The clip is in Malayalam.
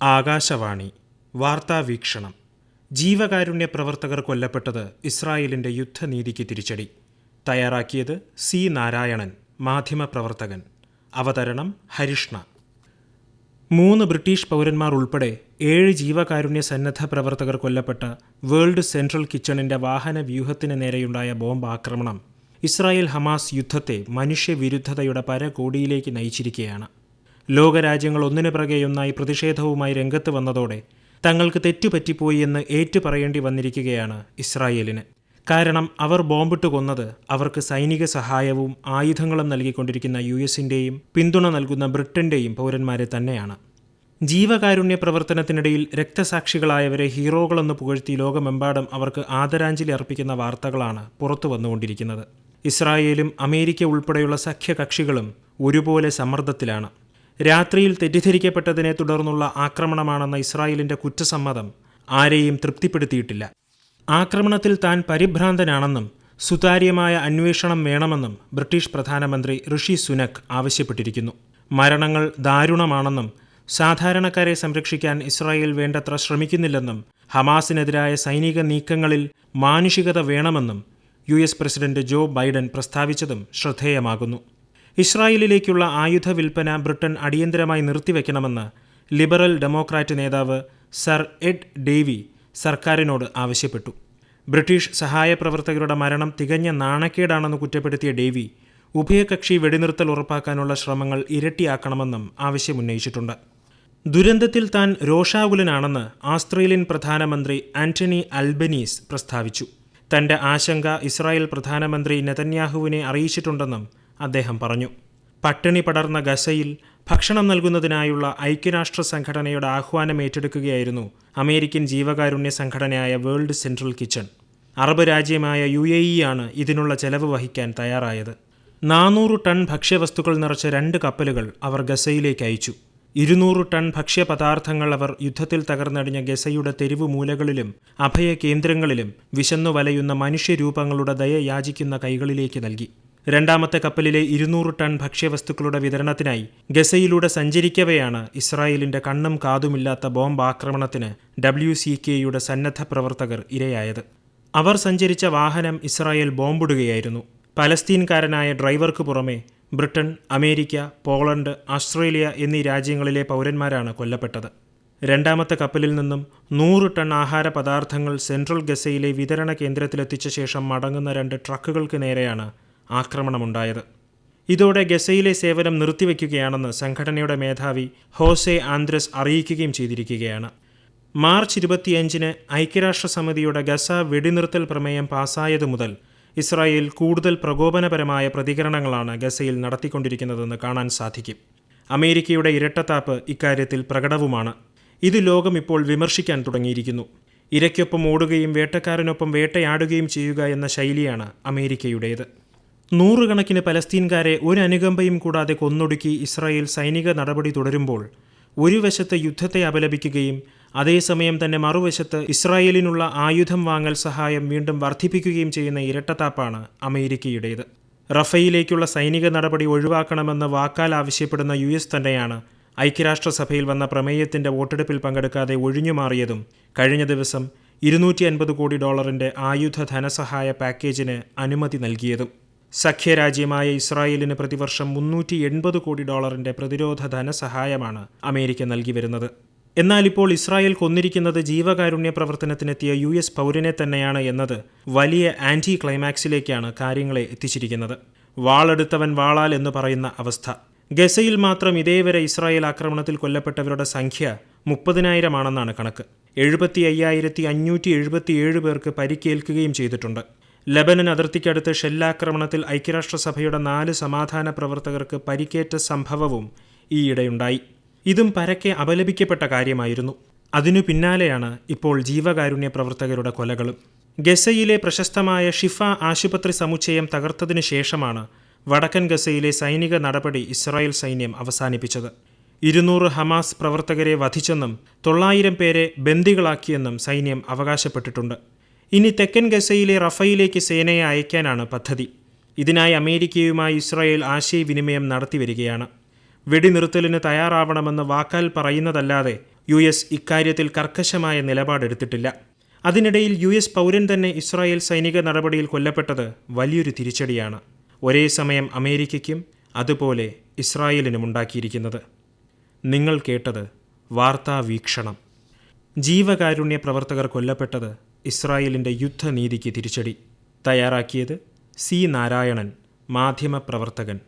ആകാശവാണി. വാർത്താ വീക്ഷണം. ജീവകാരുണ്യ പ്രവർത്തകർ കൊല്ലപ്പെട്ടത് ഇസ്രായേലിന്റെ യുദ്ധനീതിക്ക് തിരിച്ചടി. തയ്യാറാക്കിയത് സി നാരായണൻ മാധ്യമപ്രവർത്തകൻ അവതരണം ഹരിഷ്ണ. മൂന്ന് ബ്രിട്ടീഷ് പൗരന്മാർ ഉൾപ്പെടെ ഏഴ് ജീവകാരുണ്യ സന്നദ്ധ പ്രവർത്തകർ കൊല്ലപ്പെട്ട വേൾഡ് സെൻട്രൽ കിച്ചണിന്റെ വാഹന വ്യൂഹത്തിന് നേരെയുണ്ടായ ബോംബ് ആക്രമണം ഇസ്രായേൽ ഹമാസ് യുദ്ധത്തെ മനുഷ്യവിരുദ്ധതയുടെ പരകോടിയിലേക്ക് നയിച്ചിരിക്കുകയാണ്. ലോകരാജ്യങ്ങൾ ഒന്നിനു പിറകെയൊന്നായി പ്രതിഷേധവുമായി രംഗത്ത് വന്നതോടെ തങ്ങൾക്ക് തെറ്റുപറ്റിപ്പോയി എന്ന് ഏറ്റുപറയേണ്ടി വന്നിരിക്കുകയാണ് ഇസ്രായേലിന്. കാരണം അവർ ബോംബിട്ട് കൊന്നത് അവർക്ക് സൈനിക സഹായവും ആയുധങ്ങളും നൽകിക്കൊണ്ടിരിക്കുന്ന യു എസിന്റെയും പിന്തുണ നൽകുന്ന ബ്രിട്ടന്റെയും പൗരന്മാരെ തന്നെയാണ്. ജീവകാരുണ്യ പ്രവർത്തനത്തിനിടയിൽ രക്തസാക്ഷികളായവരെ ഹീറോകളെന്ന് പുകഴ്ത്തി ലോകമെമ്പാടും അവർക്ക് ആദരാഞ്ജലി അർപ്പിക്കുന്ന വാർത്തകളാണ് പുറത്തു വന്നുകൊണ്ടിരിക്കുന്നത്. ഇസ്രായേലും അമേരിക്ക ഉൾപ്പെടെയുള്ള സഖ്യകക്ഷികളും ഒരുപോലെ സമ്മർദ്ദത്തിലാണ്. രാത്രിയിൽ തെറ്റിദ്ധരിക്കപ്പെട്ടതിനെ തുടർന്നുള്ള ആക്രമണമാണെന്ന ഇസ്രായേലിന്റെ കുറ്റസമ്മതം ആരെയും തൃപ്തിപ്പെടുത്തിയിട്ടില്ല. ആക്രമണത്തിൽ താൻ പരിഭ്രാന്തനാണെന്നും സുതാര്യമായ അന്വേഷണം വേണമെന്നും ബ്രിട്ടീഷ് പ്രധാനമന്ത്രി ഋഷി സുനക് ആവശ്യപ്പെട്ടിരിക്കുന്നു. മരണങ്ങൾ ദാരുണമാണെന്നും സാധാരണക്കാരെ സംരക്ഷിക്കാൻ ഇസ്രായേൽ വേണ്ടത്ര ശ്രമിക്കുന്നില്ലെന്നും ഹമാസിനെതിരായ സൈനിക നീക്കങ്ങളിൽ മാനുഷികത വേണമെന്നും യു പ്രസിഡന്റ് ജോ ബൈഡൻ പ്രസ്താവിച്ചതും ശ്രദ്ധേയമാകുന്നു. ഇസ്രായേലിലേക്കുള്ള ആയുധ വിൽപ്പന ബ്രിട്ടൻ അടിയന്തരമായി നിർത്തിവെക്കണമെന്ന് ലിബറൽ ഡെമോക്രാറ്റ് നേതാവ് സർ എഡ് ഡേവി സർക്കാരിനോട് ആവശ്യപ്പെട്ടു. ബ്രിട്ടീഷ് സഹായ പ്രവർത്തകരുടെ മരണം തികഞ്ഞ നാണക്കേടാണെന്ന് കുറ്റപ്പെടുത്തിയ ഡേവി ഉഭയകക്ഷി വെടിനിർത്തൽ ഉറപ്പാക്കാനുള്ള ശ്രമങ്ങൾ ഇരട്ടിയാക്കണമെന്നും ആവശ്യമുന്നയിച്ചിട്ടുണ്ട്. ദുരന്തത്തിൽ താൻ രോഷാകുലനാണെന്ന് ആസ്ട്രേലിയൻ പ്രധാനമന്ത്രി ആന്റണി അൽബനീസ് പ്രസ്താവിച്ചു. തന്റെ ആശങ്ക ഇസ്രായേൽ പ്രധാനമന്ത്രി നെതന്യാഹുവിനെ അറിയിച്ചിട്ടുണ്ടെന്നും അദ്ദേഹം പറഞ്ഞു. പട്ടിണി പടർന്ന ഗസയിൽ ഭക്ഷണം നൽകുന്നതിനായുള്ള ഐക്യരാഷ്ട്ര സംഘടനയുടെ ആഹ്വാനം ഏറ്റെടുക്കുകയായിരുന്നു അമേരിക്കൻ ജീവകാരുണ്യ സംഘടനയായ വേൾഡ് സെൻട്രൽ കിച്ചൺ. അറബ് രാജ്യമായ യു എ ഇ ആണ് ഇതിനുള്ള ചെലവ് വഹിക്കാൻ തയ്യാറായത്. നാനൂറ് ടൺ ഭക്ഷ്യവസ്തുക്കൾ നിറച്ച രണ്ട് കപ്പലുകൾ അവർ ഗസയിലേക്ക് അയച്ചു. ഇരുന്നൂറ് ടൺ ഭക്ഷ്യപദാർത്ഥങ്ങൾ അവർ യുദ്ധത്തിൽ തകർന്നടിഞ്ഞ ഗസയുടെ തെരുവു മൂലകളിലും അഭയ കേന്ദ്രങ്ങളിലും വിശന്നു വലയുന്ന മനുഷ്യരൂപങ്ങളുടെ ദയ യാചിക്കുന്ന കൈകളിലേക്ക് നൽകി. രണ്ടാമത്തെ കപ്പലിലെ ഇരുന്നൂറ് ടൺ ഭക്ഷ്യവസ്തുക്കളുടെ വിതരണത്തിനായി ഗസയിലൂടെ സഞ്ചരിക്കവെയാണ് ഇസ്രായേലിന്റെ കണ്ണും കാതുമില്ലാത്ത ബോംബ് ആക്രമണത്തിന് ഡബ്ല്യു സി കെയുടെ സന്നദ്ധ പ്രവർത്തകർ ഇരയായത്. അവർ സഞ്ചരിച്ച വാഹനം ഇസ്രായേൽ ബോംബിടുകയായിരുന്നു. പലസ്തീൻകാരനായ ഡ്രൈവർക്ക് പുറമെ ബ്രിട്ടൻ അമേരിക്ക പോളണ്ട് ഓസ്ട്രേലിയ എന്നീ രാജ്യങ്ങളിലെ പൗരന്മാരാണ് കൊല്ലപ്പെട്ടത്. രണ്ടാമത്തെ കപ്പലിൽ നിന്നും നൂറ് ടൺ ആഹാര പദാർത്ഥങ്ങൾ സെൻട്രൽ ഗസയിലെ വിതരണ കേന്ദ്രത്തിലെത്തിച്ച ശേഷം മടങ്ങുന്ന രണ്ട് ട്രക്കുകൾക്ക് നേരെയാണ് ആക്രമണമുണ്ടായത്. ഇതോടെ ഗസയിലെ സേവനം നിർത്തിവെക്കുകയാണെന്ന് സംഘടനയുടെ മേധാവി ഹോസെ ആന്ദ്രസ് അറിയിക്കുകയും ചെയ്തിരിക്കുകയാണ്. മാർച്ച് ഇരുപത്തിയഞ്ചിന് ഐക്യരാഷ്ട്രസമിതിയുടെ ഗസ വെടിനിർത്തൽ പ്രമേയം പാസായതു മുതൽ ഇസ്രായേൽ കൂടുതൽ പ്രകോപനപരമായ പ്രതികരണങ്ങളാണ് ഗസയിൽ നടത്തിക്കൊണ്ടിരിക്കുന്നതെന്ന് കാണാൻ സാധിക്കും. അമേരിക്കയുടെ ഇരട്ടത്താപ്പ് ഇക്കാര്യത്തിൽ പ്രകടവുമാണ്. ഇത് ലോകം ഇപ്പോൾ വിമർശിക്കാൻ തുടങ്ങിയിരിക്കുന്നു. ഇരയ്ക്കൊപ്പം ഓടുകയും വേട്ടക്കാരനൊപ്പം വേട്ടയാടുകയും ചെയ്യുക എന്ന ശൈലിയാണ് അമേരിക്കയുടേത്. നൂറുകണക്കിന് പലസ്തീൻകാരെ ഒരു അനുകമ്പയും കൂടാതെ കൊന്നൊടുക്കി ഇസ്രായേൽ സൈനിക നടപടി തുടരുമ്പോൾ ഒരു വശത്ത് യുദ്ധത്തെ അപലപിക്കുകയും അതേസമയം തന്നെ മറുവശത്ത് ഇസ്രായേലിനുള്ള ആയുധം വാങ്ങൽ സഹായം വീണ്ടും വർദ്ധിപ്പിക്കുകയും ചെയ്യുന്ന ഇരട്ടത്താപ്പാണ് അമേരിക്കയുടേത്. റഫയിലേക്കുള്ള സൈനിക നടപടി ഒഴിവാക്കണമെന്ന് വാക്കാൽ ആവശ്യപ്പെടുന്ന യു എസ് തന്നെയാണ് ഐക്യരാഷ്ട്രസഭയിൽ വന്ന പ്രമേയത്തിന്റെ വോട്ടെടുപ്പിൽ പങ്കെടുക്കാതെ ഒഴിഞ്ഞുമാറിയതും കഴിഞ്ഞ ദിവസം ഇരുന്നൂറ്റി അൻപത് കോടി ഡോളറിന്റെ ആയുധ ധനസഹായ പാക്കേജിന് അനുമതി നൽകിയതും. സഖ്യരാജ്യമായ ഇസ്രായേലിന് പ്രതിവർഷം മുന്നൂറ്റി എൺപത് കോടി ഡോളറിന്റെ പ്രതിരോധ ധനസഹായമാണ് അമേരിക്ക നൽകി വരുന്നത്. എന്നാൽ ഇപ്പോൾ ഇസ്രായേൽ കൊന്നിരിക്കുന്നത് ജീവകാരുണ്യ പ്രവർത്തനത്തിനെത്തിയ യു എസ് പൗരനെ തന്നെയാണ് എന്നത് വലിയ ആന്റി ക്ലൈമാക്സിലേക്കാണ് കാര്യങ്ങളെ എത്തിച്ചിരിക്കുന്നത്. വാളെടുത്തവൻ വാളാൽ എന്ന് പറയുന്ന അവസ്ഥ. ഗസയിൽ മാത്രം ഇതേവരെ ഇസ്രായേൽ ആക്രമണത്തിൽ കൊല്ലപ്പെട്ടവരുടെ സംഖ്യ മുപ്പതിനായിരമാണെന്നാണ് കണക്ക്. എഴുപത്തി അയ്യായിരത്തി അഞ്ഞൂറ്റി എഴുപത്തിയേഴ് പേർക്ക് പരിക്കേൽക്കുകയും ചെയ്തിട്ടുണ്ട്. ലബനൻ അതിർത്തിക്കടുത്ത് ഷെല്ലാക്രമണത്തിൽ ഐക്യരാഷ്ട്രസഭയുടെ നാല് സമാധാന പ്രവർത്തകർക്ക് പരിക്കേറ്റ സംഭവവും ഈയിടെയുണ്ടായി. ഇതും പരക്കെ അപലപിക്കപ്പെട്ട കാര്യമായിരുന്നു. അതിനു പിന്നാലെയാണ് ഇപ്പോൾ ജീവകാരുണ്യ പ്രവർത്തകരുടെ കൊലകളും. ഗസയിലെ പ്രശസ്തമായ ഷിഫ ആശുപത്രി സമുച്ചയം തകർത്തതിനു ശേഷമാണ് വടക്കൻ ഗസയിലെ സൈനിക നടപടി ഇസ്രായേൽ സൈന്യം അവസാനിപ്പിച്ചത്. ഇരുന്നൂറ് ഹമാസ് പ്രവർത്തകരെ വധിച്ചെന്നും തൊള്ളായിരം പേരെ ബന്ദികളാക്കിയെന്നും സൈന്യം അവകാശപ്പെട്ടിട്ടുണ്ട്. ഇനി തെക്കൻ ഗസയിലെ റഫയിലേക്ക് സേനയെ അയക്കാനാണ് പദ്ധതി. ഇതിനായി അമേരിക്കയുമായി ഇസ്രായേൽ ആശയവിനിമയം നടത്തിവരികയാണ്. വെടിനിർത്തലിന് തയ്യാറാവണമെന്ന് വാക്കാൽ പറയുന്നതല്ലാതെ യു എസ് ഇക്കാര്യത്തിൽ കർക്കശമായ നിലപാടെടുത്തിട്ടില്ല. അതിനിടയിൽ യു എസ് പൗരൻ തന്നെ ഇസ്രായേൽ സൈനിക നടപടിയിൽ കൊല്ലപ്പെട്ടത് വലിയൊരു തിരിച്ചടിയാണ്. ഒരേ സമയം അമേരിക്കയ്ക്കും അതുപോലെ ഇസ്രായേലിനും ഉണ്ടാക്കിയിരിക്കുന്നത്. നിങ്ങൾ കേട്ടത് വാർത്താ വീക്ഷണം ജീവകാരുണ്യ പ്രവർത്തകർ കൊല്ലപ്പെട്ടത് ഇസ്രായേലിന്റെ യുദ്ധനീതിക്ക് തിരിച്ചടി തയ്യാറാക്കിയത് സി നാരായണൻ മാധ്യമപ്രവർത്തകൻ.